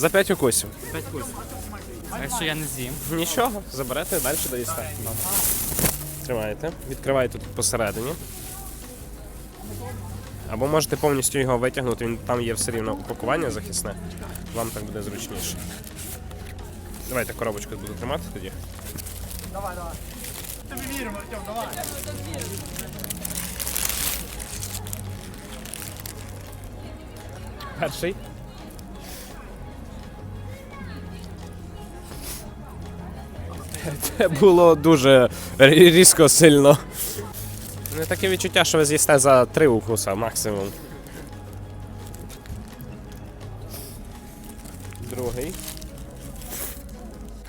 За 5 укусів. П'ять курсів. А якщо я не з'їм? Нічого, заберете далі доїсте. Тримаєте. Відкриваєте тут посередині. Або можете повністю його витягнути, він там є все рівно упакування захисне. Вам так буде зручніше. Давайте коробочку буду тримати тоді. Давай, давай. Тобі віримо, Артем, давай. Перший. Це було дуже різко сильно. Не таке відчуття, що ви з'їсте за три укуса максимум. Другий.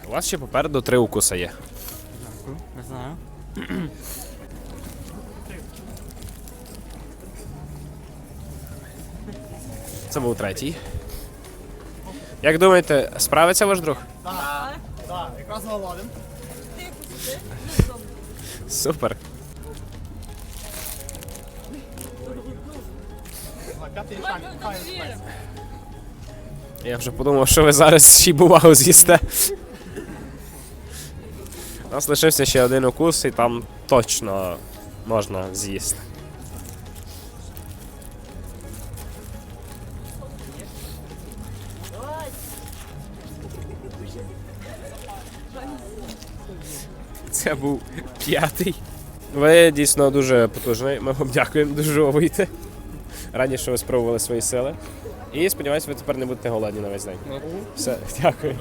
У вас ще попереду три укуса є. Не знаю. Це був третій. Як думаєте, справиться ваш друг? Так, якраз. Супер. Я вже подумав, що ви зараз ще бувагу з'їсте. У нас лишився ще один укус, і там точно можна з'їсти. Це був п'ятий. Ви дійсно дуже потужний. Ми вам дякуємо, дуже. Раді, що ви спробували свої сили. І сподіваюся, ви тепер не будете голодні на весь день. Все, дякую.